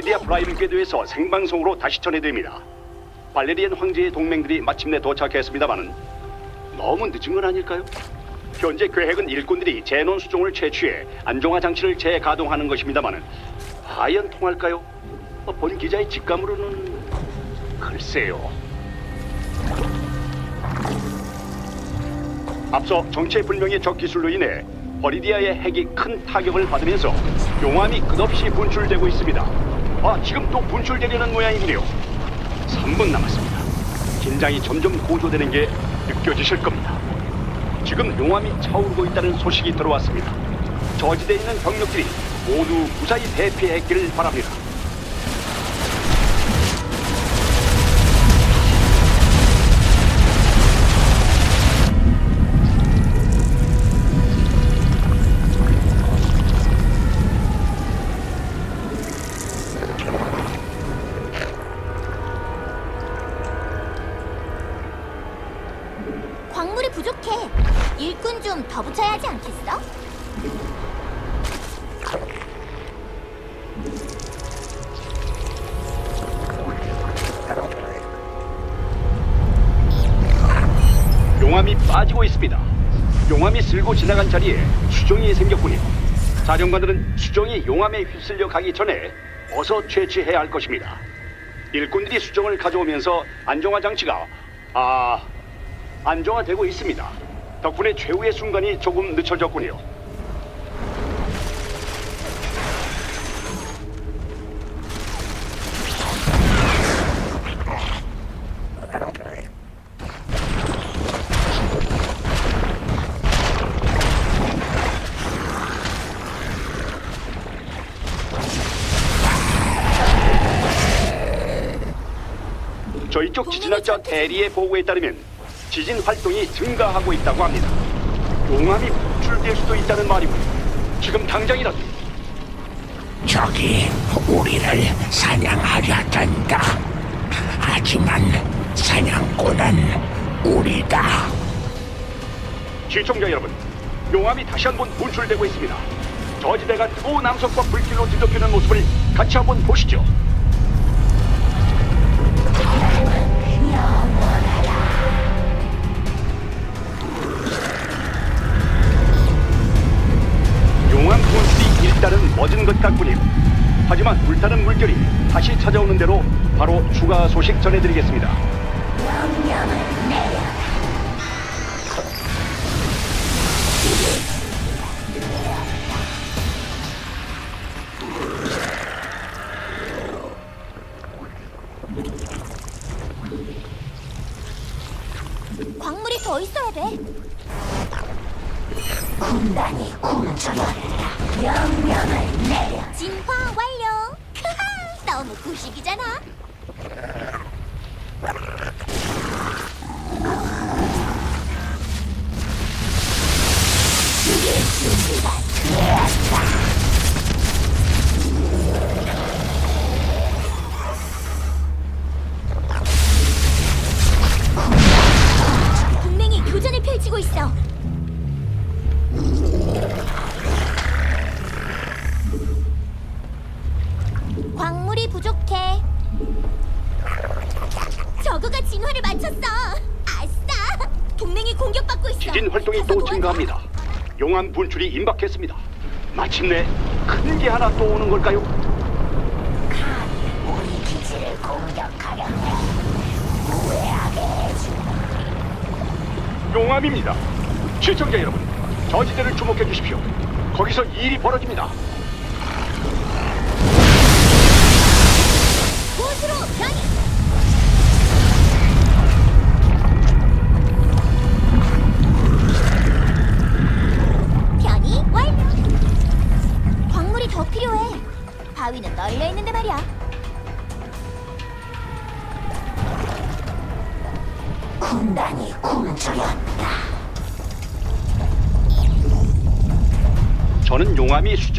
프라임 궤도에서 생방송으로 다시 전해드립니다. 발레리안 황제의 동맹들이 마침내 도착했습니다마는 너무 늦은 건 아닐까요? 현재 계획은 일꾼들이 제논 수종을 채취해 안정화 장치를 재가동하는 것입니다마는 과연 통할까요? 어, 본 기자의 직감으로는 글쎄요. 앞서 정체불명의 적 기술로 인해 버리디아의 핵이 큰 타격을 받으면서 용암이 끝없이 분출되고 있습니다. 아, 지금 또 분출되려는 모양이군요. 3분 남았습니다. 긴장이 점점 고조되는 게 느껴지실 겁니다. 지금 용암이 차오르고 있다는 소식이 들어왔습니다. 저지대에 있는 병력들이 모두 무사히 대피했기를 바랍니다. 부족해. 일꾼 좀 더 붙여야 하지 않겠어? 용암이 빠지고 있습니다. 용암이 쓸고 지나간 자리에 수정이 생겼군요. 사령관들은 수정이 용암에 휩쓸려 가기 전에 어서 채취해야 할 것입니다. 일꾼들이 수정을 가져오면서 안정화 장치가 아 안정화되고 있습니다. 덕분에 최후의 순간이 조금 늦춰졌군요. 저희 쪽 지진학자 대리의 보고에 따르면 지진 활동이 증가하고 있다고 합니다. 용암이 분출될 수도 있다는 말이군요. 지금 당장이라도 적이 우리를 사냥하려 든다. 하지만 사냥꾼은 우리다. 시청자 여러분, 용암이 다시 한번 분출되고 있습니다. 저지대가 뜨거운 남석과 불길로 뒤덮이는 모습을 같이 한번 보시죠. 일단은 멎은 것 같군요. 하지만 불타는 물결이 다시 찾아오는 대로 바로 추가 소식 전해드리겠습니다. 저그가 진화를 마쳤어. 아싸! 동맹이 공격받고 있어. 지진 활동이 가서 또 도와줘. 증가합니다. 용암 분출이 임박했습니다. 마침내 큰 게 하나 또 오는 걸까요? 우리 기지를 공격하려 해. 무해하게 해주마. 용암입니다. 시청자 여러분, 저지대를 주목해 주십시오. 거기서 일이 벌어집니다.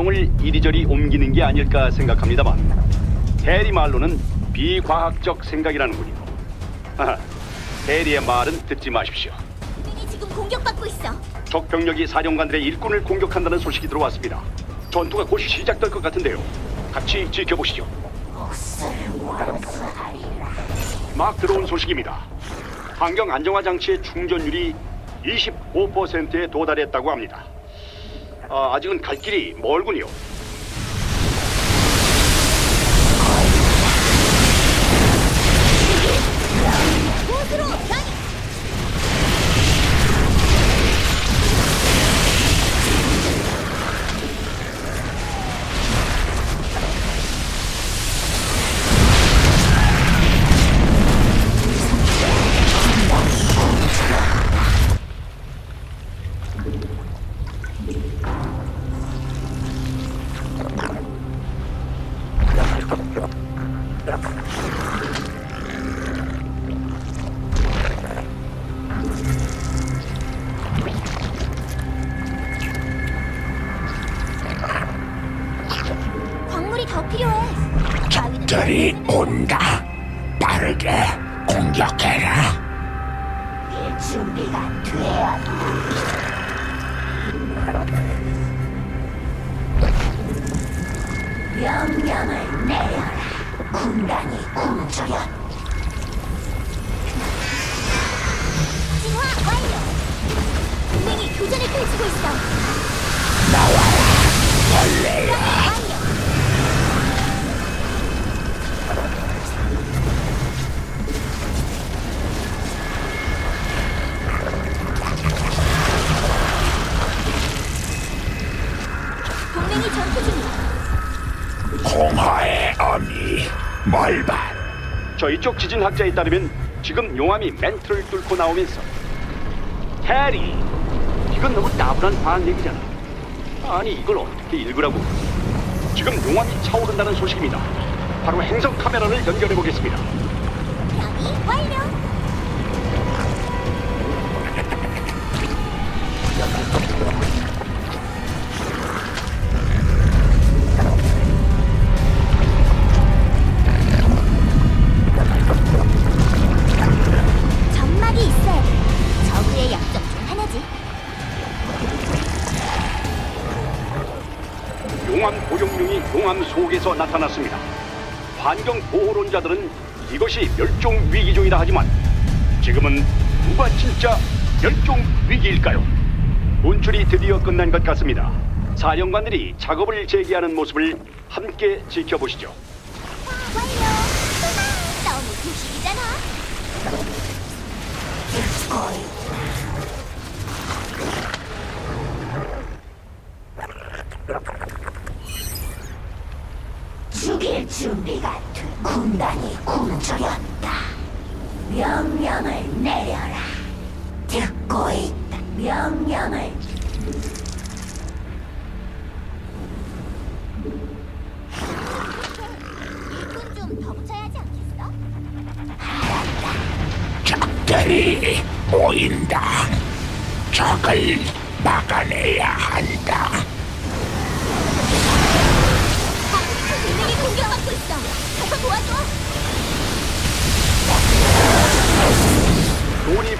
수종을 이리저리 옮기는 게 아닐까 생각합니다만 대리 말로는 비과학적 생각이라는군요. 하하, 대리의 말은 듣지 마십시오. 동맹이 지금 공격받고 있어. 적 병력이 사령관들의 일꾼을 공격한다는 소식이 들어왔습니다. 전투가 곧 시작될 것 같은데요. 같이 지켜보시죠. 막 들어온 소식입니다. 환경 안정화 장치의 충전율이 25%에 도달했다고 합니다. 아, 아직은 갈 길이 멀군요. 더 필요해. 바위는 적들이 온다. 빠르게 공격해라. 이 준비가 되었다. 명령을 내려라. 군단이 굶주렸다. 진화 완료. 동맹이 교전을 펼치고 있어. 벌레야. 완료. 멀반. 저희 쪽 지진학자에 따르면 지금 용암이 멘트를 뚫고 나오면서 해리 이건 너무 따분한 과학 얘기잖아. 아니 이걸 어떻게 읽으라고? 지금 용암이 차오른다는 소식입니다. 바로 행성 카메라를 연결해 보겠습니다 속에서 나타났습니다 환경 보호론자들은 이것이 멸종 위기종이라 하지만 지금은 누가 진짜 멸종 위기일까요? 분출이 드디어 끝난 것 같습니다 사령관들이 작업을 재개하는 모습을 함께 지켜보시죠 완료. 너무 구식이잖아. 죽일 준비가 돼. 군단이 굶주렸다. 명령을 내려라. 듣고 있다. 명령을 일꾼 좀 더 붙여야 하지 않겠어? 적들이 모인다. 적을 막아내야 한다.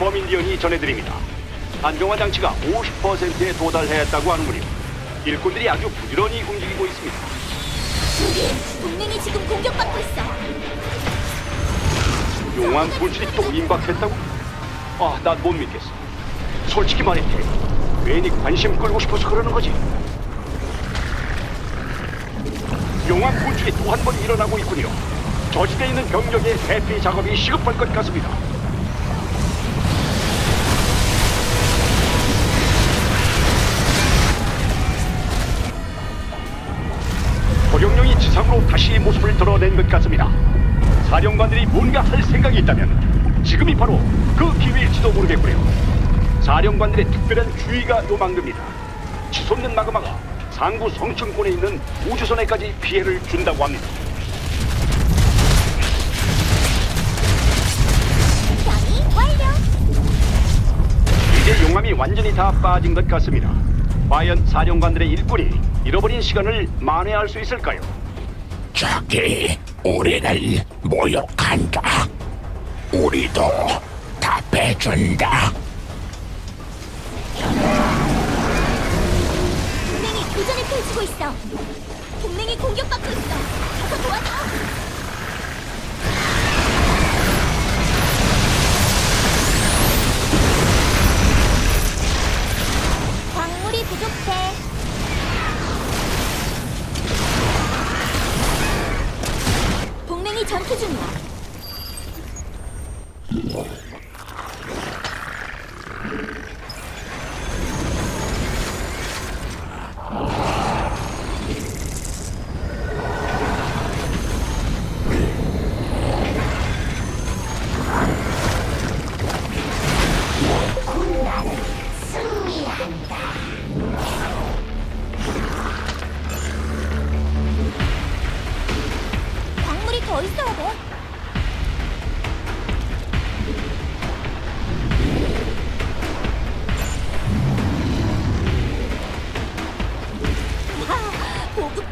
버민디언이 전해드립니다. 안정화 장치가 50%에 도달했다고 하는군요. 일꾼들이 아주 부지런히 움직이고 있습니다. 동맹이 지금 공격받고 있어. 용암 분출이 또 임박했다고? 아, 난 못 믿겠어. 솔직히 말해, 테 괜히 관심 끌고 싶어서 그러는 거지. 용암 분출이 또 한 번 일어나고 있군요. 저지대에 있는 병력의 대피 작업이 시급할 것 같습니다. 모습을 드러낸 것 같습니다. 사령관들이 뭔가 할 생각이 있다면 지금이 바로 그 기회일지도 모르겠고요. 사령관들의 특별한 주의가 요망됩니다. 치솟는 마그마가 상부 성층권에 있는 우주선에까지 피해를 준다고 합니다. 변이 완료. 이제 용암이 완전히 다 빠진 것 같습니다. 과연 사령관들의 일꾼이 잃어버린 시간을 만회할 수 있을까요? 적이 우리를 모욕한다. 우리도 답해준다. 동맹이 교전을 펼치고 있어. 동맹이 공격받고 있어. 가서 도와줘. 광물이 부족해. 동맹이 전투 중이야. 와, 보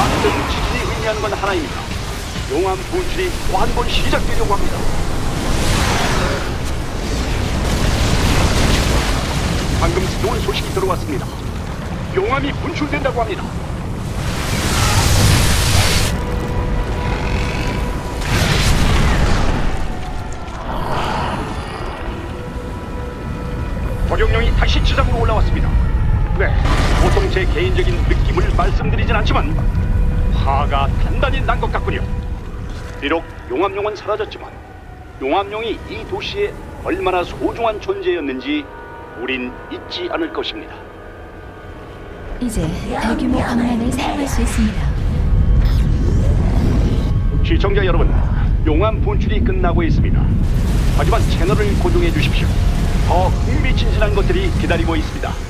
사실은 지진이 의미하는 건 하나입니다. 용암 분출이 또 한 번 시작되려고 합니다. 방금 새로운 소식이 들어왔습니다. 용암이 분출된다고 합니다. 도룡령이 다시 지상으로 올라왔습니다. 네, 보통 제 개인적인 느낌을 말씀드리진 않지만 화가 단단히 난 것 같군요. 비록 용암용은 사라졌지만 용암용이 이 도시에 얼마나 소중한 존재였는지 우린 잊지 않을 것입니다. 이제 대규모 방란을 사용할 수 있습니다. 시청자 여러분, 용암 분출이 끝나고 있습니다. 하지만 채널을 고정해 주십시오. 더 흥미진진한 것들이 기다리고 있습니다.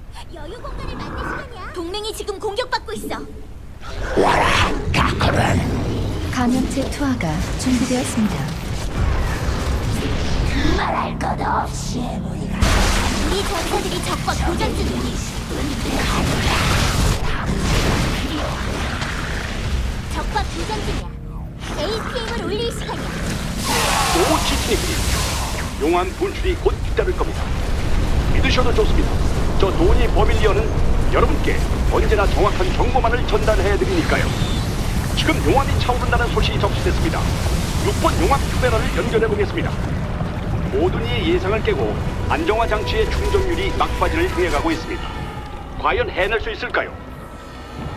여유 공간을 만들 시간이야. 동맹이 지금 공격받고 있어. 와라 다크는 감염체 투하가 준비되었습니다. 말할 것 없이 우리가 우리 전사들이 적과 교전 중이야. 적과 교전 중이야. APM을 올릴 시간이야. 또 지진이군요. 용암 분출이 곧 잇따를 겁니다. 믿으셔도 좋습니다. 저 도니 버밀리언은 여러분께 언제나 정확한 정보만을 전달해 드리니까요. 지금 용암이 차오른다는 소식이 접수됐습니다. 6번 용암 카메라를 연결해 보겠습니다. 모든 이의 예상을 깨고 안정화 장치의 충전율이 막바지를 향해 가고 있습니다. 과연 해낼 수 있을까요?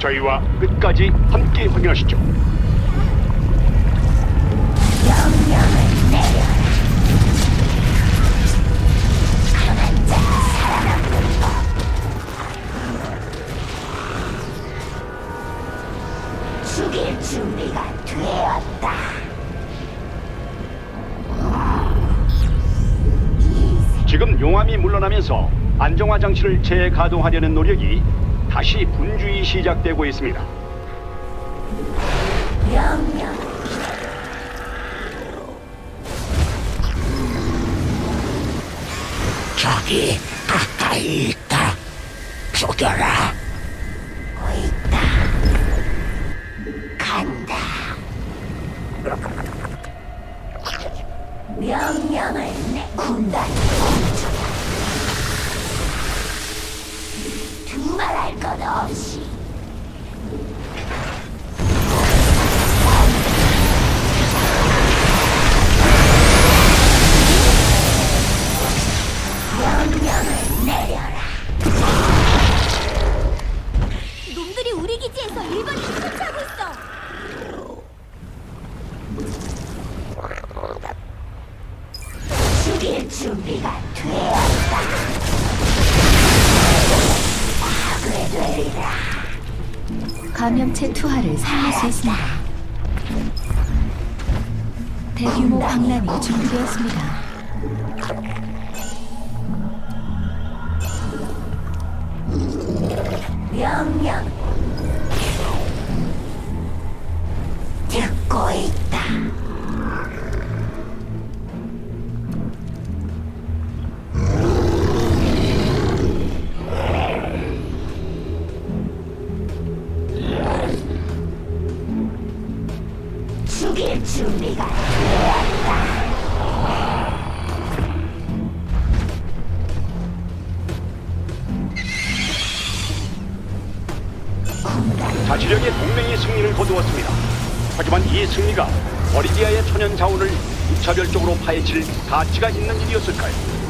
저희와 끝까지 함께 확인하시죠. 죽일 준비가 되었다. 지금 용암이 물러나면서 안정화 장치를 재가동하려는 노력이 다시 분주히 시작되고 있습니다. 명령. 저기 가까이 있다 죽여라 명령을 내 군단이 공주다. 두말할 것 없이 준비가 되었다. 파괴되리라. 감염체 투하를 사용할 수 있습니다. 대규모 방란이 준비되었습니다. 명령. 듣고 있다. 승리가 버리디아의 천연 자원을 무차별적으로 파헤칠 가치가 있는 일이었을까요?